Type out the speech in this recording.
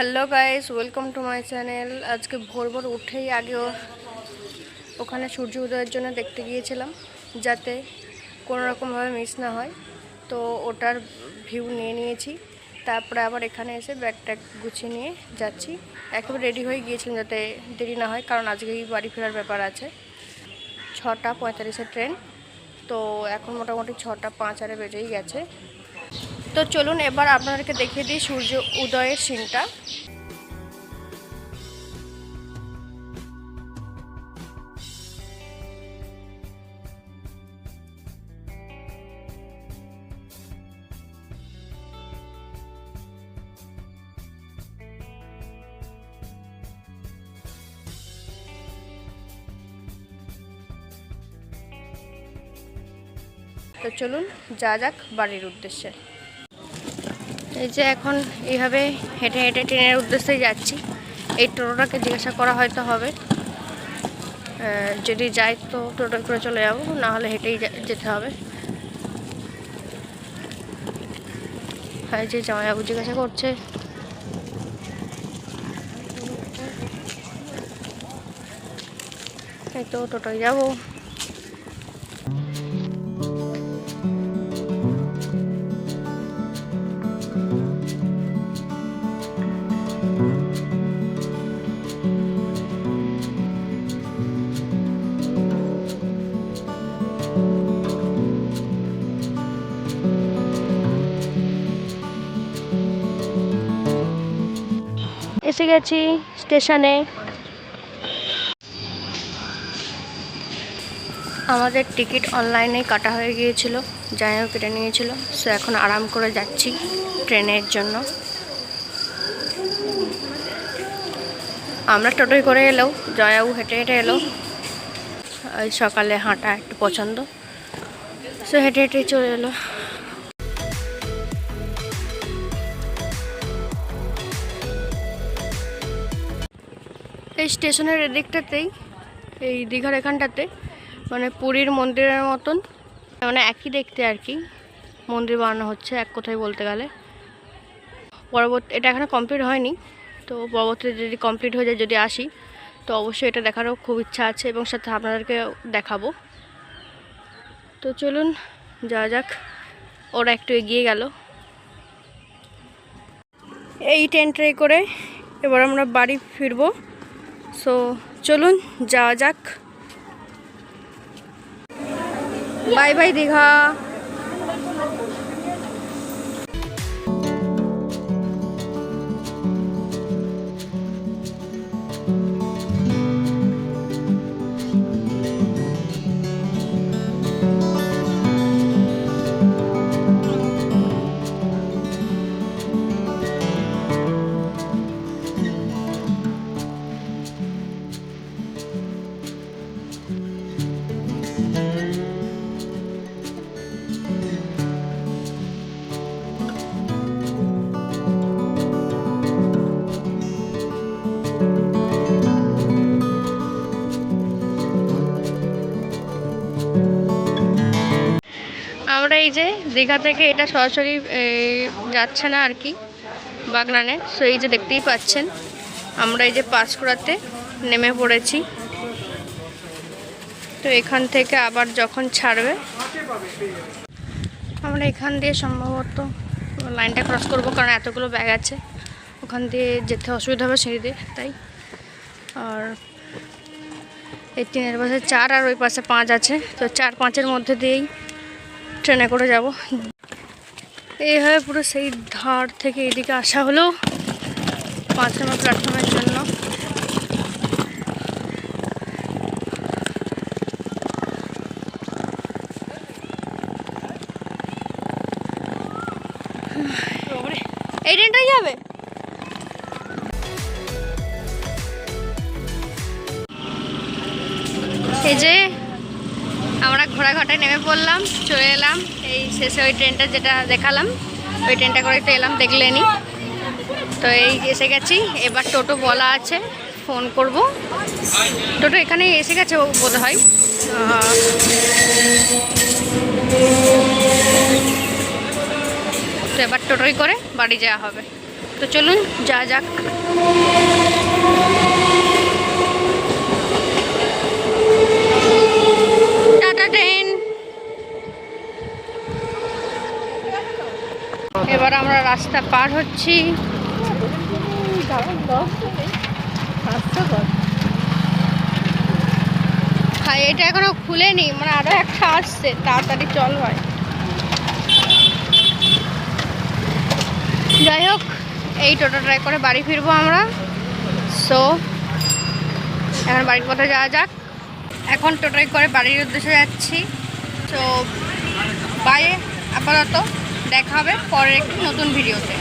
Hello guys, welcome to my channel. আজকে ভোর ভোর উঠেই আগেও ওখানে সূর্য উদয়ের জন্য দেখতে গিয়েছিলাম, যাতে কোনো রকমভাবে মিস না হয়। তো ওটার ভিউ নিয়ে নিয়েছি, তারপরে আবার এখানে এসে ব্যাগ ট্যাগ গুছিয়ে নিয়ে যাচ্ছি। একেবারে রেডি হয়ে গিয়েছিলাম যাতে দেরি না হয়, কারণ আজকেই বাড়ি ফেরার ব্যাপার আছে। ছটা পঁয়তাল্লিশের ট্রেন, তো এখন মোটামুটি ছটা পাঁচ আরে বেজেই গেছে। তো চলুন এবার আপনাদেরকে দেখিয়ে দিই সূর্য উদয়ের সিনটা। তো চলুন, যা যাক বাড়ির উদ্দেশ্যে। এই যে এখন এইভাবে হেঁটে হেঁটে ট্রেনের উদ্দেশ্যে যাচ্ছি। এই টোটোটাকে জিজ্ঞাসা করা হয়তো হবে। যদি যাই তো টোটো করে চলে যাব, না হলে হেঁটেই যেতে হবে। হয় যে জামাইবাবু জিজ্ঞাসা করছে। এই তো টোটোয় যাব। এসে গেছি স্টেশনে। আমাদের টিকিট অনলাইনেই কাটা হয়ে গিয়েছিল যাইও কেটে নিয়েছিল। সো এখন আরাম করে যাচ্ছি ট্রেনের জন্য। আমরা টোটোয় করে এলো জয়াবু হেঁটে হেঁটে এলো। সকালে হাঁটা একটু পছন্দ। সো হেঁটে হেঁটেই চলে এলো। এই স্টেশনের এদিকটাতেই, এই দীঘার এখানটাতে মানে পুরীর মন্দিরের মতন মানে একই দেখতে আর কি, মন্দির বানানো হচ্ছে এক কথায় বলতে গেলে। পরবর্তী, এটা এখনও কমপ্লিট হয়নি, তো পরবর্তীতে যদি কমপ্লিট হয়ে যায়, যদি আসি, তো অবশ্যই এটা দেখারও খুব ইচ্ছা আছে এবং সাথে আপনাদেরকে দেখাবো। তো চলুন যা যাক। ওরা একটু এগিয়ে গেল। এই ট্রেন ট্রে করে এবার আমরা বাড়ি ফিরবো। সো চলুন যাওয়া যাক বাই বাই দীঘা আমরা এই যে দীঘা থেকে এটা সরাসরি যাচ্ছে না আর কি, বাগনানে। সো এই যে দেখতেই পাচ্ছেন, আমরা এই যে পাঁশকুড়াতে নেমে পড়েছি। তো এখান থেকে আবার যখন ছাড়বে, আমরা এখান দিয়ে সম্ভবত লাইনটা ক্রস করব, কারণ এতগুলো ব্যাগ আছে। ওখান দিয়ে যেতে অসুবিধা হবে সিঁড়ি দিয়ে, তাই। আর এই তিনের পাশে চার আর ওই পাশে পাঁচ আছে। তো চার পাঁচের মধ্যে দিয়েই ট্রেনে করে যাব। এইভাবে পুরো সেই ধার থেকে এদিকে আসা হলো পাঁচ নম্বর প্ল্যাটফর্মের জন্য। এই ট্রেনটাই যাবে? এই যে আমরা ঘোড়াঘাটায় নেমে পড়লাম, চলে এলাম। এই শেষে ওই ট্রেনটা যেটা দেখালাম, ওই ট্রেনটা করে তো এলাম দেখলেনি তো এই এসে গেছি, এবার টোটো বলা আছে, ফোন করব। টোটো এখানে এসে গেছে বোধ হয় তো এবার টোটোই করে বাড়ি যাওয়া হবে। তো চলুন যা যাক টাটা ট্রেন এবার আমরা রাস্তা পার হচ্ছি। হ্যাঁ এটা এখনও খুলেনি মানে আরও একটা আসছে, তাড়াতাড়ি চল হয় যাই হোক, এই টোটো ট্রাই করে বাড়ি ফিরবো আমরা। সো এখন বাড়ির পথে যাওয়া যাক। এখন টোটোয় করে বাড়ির উদ্দেশ্যে যাচ্ছি। তো বাই আপাতত। দেখা হবে পরের একটি নতুন ভিডিওতে।